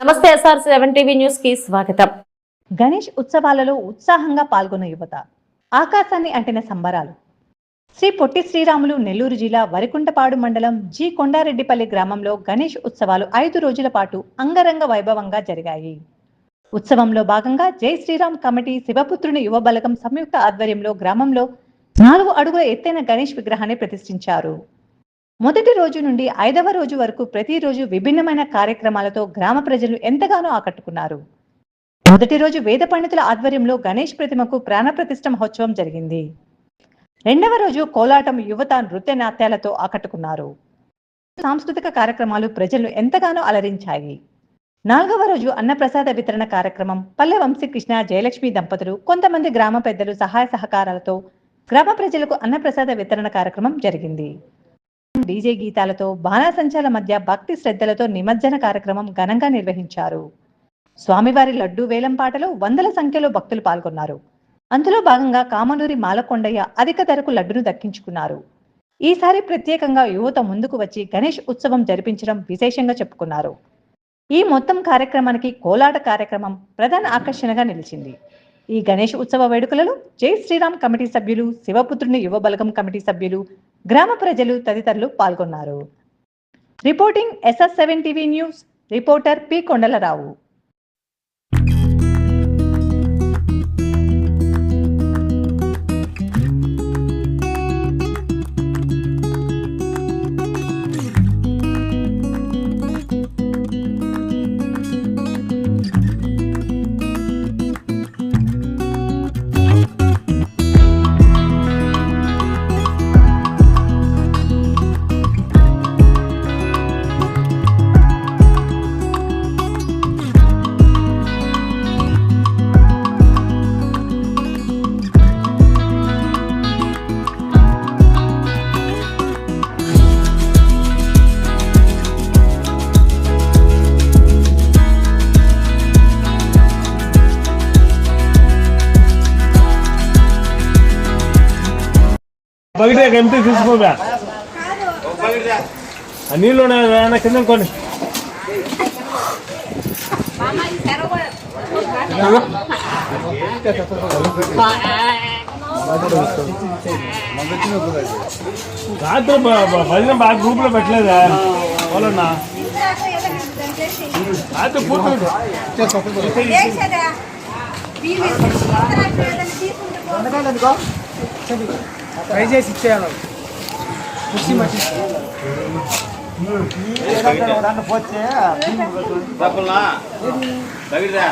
నమస్తే SR seven TV న్యూస్కి స్వాగతం. గణేష్ ఉత్సవాలలో ఉత్సాహంగా పాల్గొన్న యువత ఆకాశాన్ని అంటిన సంబరాలు. శ్రీ పొట్టి శ్రీరాములు నెల్లూరు జిల్లా వరికుంటపాడు మండలం జి. కొండారెడ్డిపల్లి గ్రామంలో గణేష్ ఉత్సవాలు ఐదు రోజుల పాటు అంగరంగ వైభవంగా జరిగాయి. ఉత్సవంలో భాగంగా జై శ్రీరామ్ కమిటీ శివపుత్రుని యువ బలగం సంయుక్త ఆధ్వర్యంలో గ్రామంలో నాలుగు అడుగుల ఎత్తైన గణేష్ విగ్రహాన్ని ప్రతిష్ఠించారు. మొదటి రోజు నుండి ఐదవ రోజు వరకు ప్రతిరోజు విభిన్నమైన కార్యక్రమాలతో గ్రామ ప్రజలు ఎంతగానో ఆకట్టుకున్నారు. మొదటి రోజు వేద పండితుల ఆధ్వర్యంలో గణేష్ ప్రతిమకు ప్రాణప్రతిష్ఠ మహోత్సవం జరిగింది. రెండవ రోజు కోలాటం యువత నృత్య నాట్యాలతో ఆకట్టుకున్నారు. సాంస్కృతిక కార్యక్రమాలు ప్రజలు ఎంతగానో అలరించాయి. నాలుగవ రోజు అన్నప్రసాద వితరణ కార్యక్రమం పల్లె వంశీకృష్ణ జయలక్ష్మి దంపతులు కొంతమంది గ్రామ పెద్దలు సహాయ సహకారాలతో గ్రామ ప్రజలకు అన్నప్రసాద వితరణ కార్యక్రమం జరిగింది. డీజే గీతాలతో బాణాసంచాల మధ్య భక్తి శ్రద్ధలతో నిమజ్జన కార్యక్రమం ఘనంగా నిర్వహించారు. స్వామివారి లడ్డూ వేలం పాటలో వందల సంఖ్యలో భక్తులు పాల్గొన్నారు. అందులో భాగంగా కామనూరి మాలకొండయ్య అధిక ధరకు లడ్డును దక్కించుకున్నారు. ఈసారి ప్రత్యేకంగా యువత ముందుకు వచ్చి గణేష్ ఉత్సవం జరిపించడం విశేషంగా చెప్పుకున్నారు. ఈ మొత్తం కార్యక్రమానికి కోలాట కార్యక్రమం ప్రధాన ఆకర్షణగా నిలిచింది. ఈ గణేష్ ఉత్సవ వేడుకలలో జై శ్రీరామ్ కమిటీ సభ్యులు శివపుత్రుని యువ బలగం కమిటీ సభ్యులు గ్రామ ప్రజలు తదితరులు పాల్గొన్నారు. Reporting SS seven TV news reporter P Kondalarao. బయట ఎంపీ తీసుకోబా ఆ నీళ్ళు ఉన్నాయి కింద కొన్ని రాత్రి భజన బాగా గ్రూప్లో పెట్టలేదా? వాళ్ళన్నా రాత్రి పూర్తి ట్రై చేసి ఇచ్చేయాలి కుర్చీ మట్టి అయ్యూరే